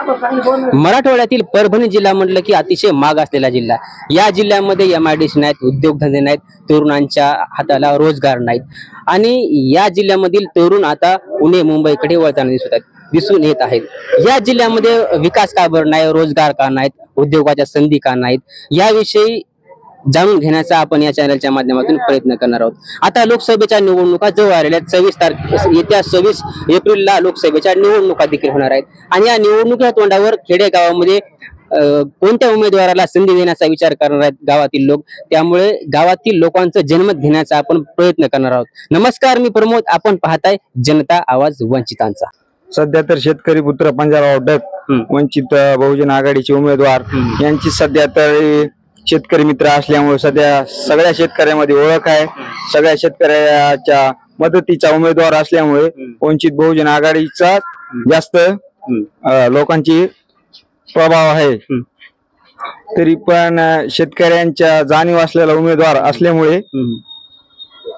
मराठवाड्यातील परभणी जिल्हा म्हटलं की अतिशय माग असलेला जिल्हा. या जिल्ह्यामध्ये एम आय डी नाहीत उद्योगधंदे नाहीत तरुणांच्या हाताला रोजगार नाहीत. आणि या जिल्ह्यामधील तरुण आता पुणे मुंबईकडे वळताना दिसत आहेत दिसून येत आहेत. या जिल्ह्यामध्ये विकास का बरं नाही रोजगार का नाहीत उद्योगाच्या संधी का नाहीत? याविषयी जाणून घेण्याचा आपण या चॅनलच्या माध्यमातून प्रयत्न करणार आहोत. आता लोकसभेच्या निवडणुका जवळ आलेल्या आहेत. सव्वीस तारखे येत्या सव्वीस एप्रिलला लोकसभेच्या निवडणुका देखील होणार आहेत. आणि या निवडणुकीच्या तोंडावर खेडेगावामध्ये कोणत्या उमेदवाराला संधी देण्याचा विचार करणार आहेत गावातील लोक? त्यामुळे गावातील लोकांचं जनमत घेण्याचा आपण प्रयत्न करणार आहोत. नमस्कार मी प्रमोद. आपण पाहताय जनता आवाज वंचितांचा. सध्या तर शेतकरी पुत्र पंजाबराव डक. वंचित बहुजन आघाडीचे उमेदवार. यांची सध्या तर शेतकरी मित्र असल्यामुळे सध्या सगळ्या शेतकऱ्यामध्ये ओळख आहे. सगळ्या शेतकऱ्याच्या मदतीचा उमेदवार असल्यामुळे वंचित बहुजन आघाडीचा जास्त लोकांची प्रभाव आहे. तरी पण शेतकऱ्यांच्या जाणीव असलेला उमेदवार असल्यामुळे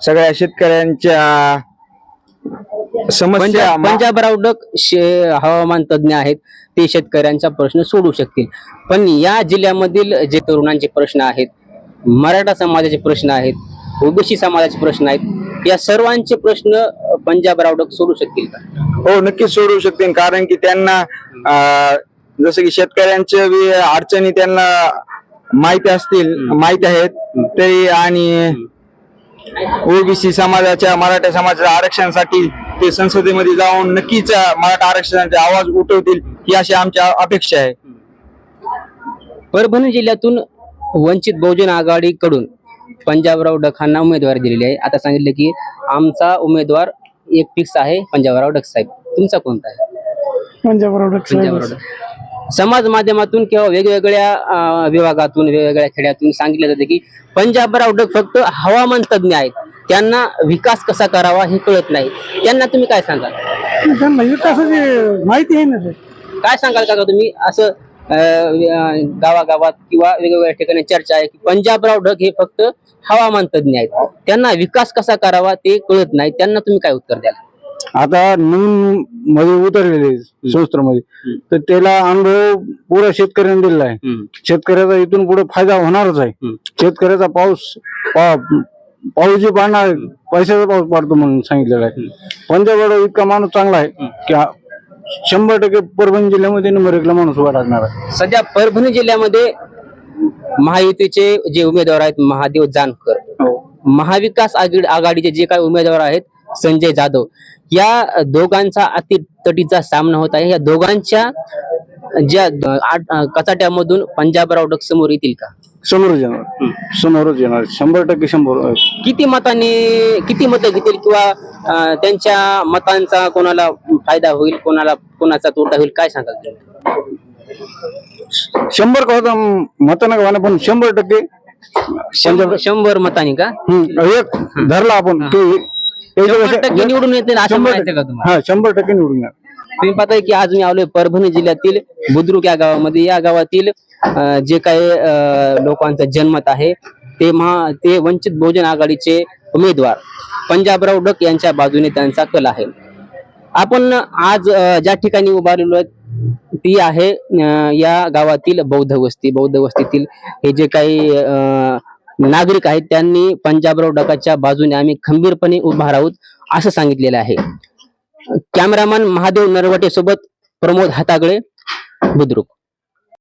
सगळ्या शेतकऱ्यांच्या समस्या पंजाब पंजाबराव डक शे- हवामान तज्ज्ञ आहेत. ते शेतकऱ्यांचा प्रश्न सोडू शकतील. पण या जिल्ह्यामधील जे तरुणांचे प्रश्न आहेत मराठा समाजाचे प्रश्न आहेत ओबीसी समाजाचे प्रश्न आहेत या सर्वांचे प्रश्न पंजाबराव डक सोडू शकतील का? हो नक्कीच सोडवू शकतील. कारण की त्यांना अं, जसं की शेतकऱ्यांच्या अडचणी त्यांना माहिती असतील माहिती आहेत. तरी आणि ओबीसी समाजाच्या मराठा समाजाच्या आरक्षणासाठी ते संसदेमध्ये जाऊन नक्कीच मराठा आरक्षणाचा आवाज उठवतील ही अशी आमची अपेक्षा आहे. परभणी जिल्ह्यातून वंचित बहुजन आघाडीकडून पंजाबराव डकांना उमेदवारी दिलेली आहे. आता सांगितलं की आमचा उमेदवार एक फिक्स आहे पंजाबराव डक साहेब. तुमचा कोणता आहे? पंजाबराव पंजाबराव डक. समाज माध्यमातून किंवा वेगवेगळ्या विभागातून वेगवेगळ्या खेड्यातून सांगितलं जाते की पंजाबराव डक फक्त हवामान तज्ज्ञ आहेत. त्यांना विकास कसा करावा हे कळत नाही. त्यांना तुम्ही काय सांगाल? त्यांना विकासाची माहिती आहे ना काय सांगाल का तुम्ही? असं गावागावात किंवा वेगवेगळ्या ठिकाणी चर्चा आहे की पंजाबराव ढग हे फक्त हवामान तज्ज्ञ आहेत. त्यांना विकास कसा करावा ते कळत नाही. त्यांना तुम्ही काय उत्तर द्याल? आता नवीन मध्ये उतरलेले संस्थेमध्ये. तर त्याला अनुभव पुरा शेतकऱ्यांनी दिलेला आहे. शेतकऱ्याचा इथून पुढे फायदा होणारच आहे. शेतकऱ्याचा पाऊस पा- पाऊस जे पाडणार पैशाचा पाऊस पाडतो म्हणून सांगितलेला आहे. पंजाबराव इतका माणूस चांगला आहे की हा शंभर टक्के परभणी जिल्ह्यामध्ये नंबर एकला माणूस उभा टाकणार आहे. सध्या परभणी जिल्ह्यामध्ये महायुतीचे जे उमेदवार आहेत महादेव जानकर. महाविकास आघाडी- आघाडीचे जे काही उमेदवार आहेत संजय जाधव या दोघांचा अति तटीचा सामना होत आहे. या दोघांच्या ज्या आठ- कचाट्यामधून पंजाबराव डक समोर येतील का? समोरच येणार. समोरच येणार. शंभर टक्के शंभर. किती मतांनी किती मतं घेतील किंवा त्यांच्या मतांचा कोणाला फायदा होईल कोणाला कोणाचा तोटा होईल काय सांगाल? शंभर का होता मतानं का पण शंभर टक्के शंभर शंभर मतांनी का? एक धरला आपण निवडून असं शंभर टक्के. निवडून तुम्ही पाहताय की आज मी आलोय परभणी जिल्ह्यातील बुद्रुक या गावामध्ये. या गावातील जे काही अं, जन्मत आहे ते महा ते वंचित बहुजन आघाडीचे उमेदवार पंजाबराव डक यांच्या बाजूने त्यांचा कल आहे. आपण आज ज्या ठिकाणी उभारलेलो आहे ती आहे या गावातील बौद्ध वस्ती. बौद्ध वस्तीतील हे जे काही अं, नागरिक आहेत त्यांनी पंजाबराव डकाच्या बाजूने आम्ही खंबीरपणे उभा राहूत असं सांगितलेलं आहे. कॅमेरामॅन महादेव नरवटे सोबत प्रमोद हातागळे बुद्रुक.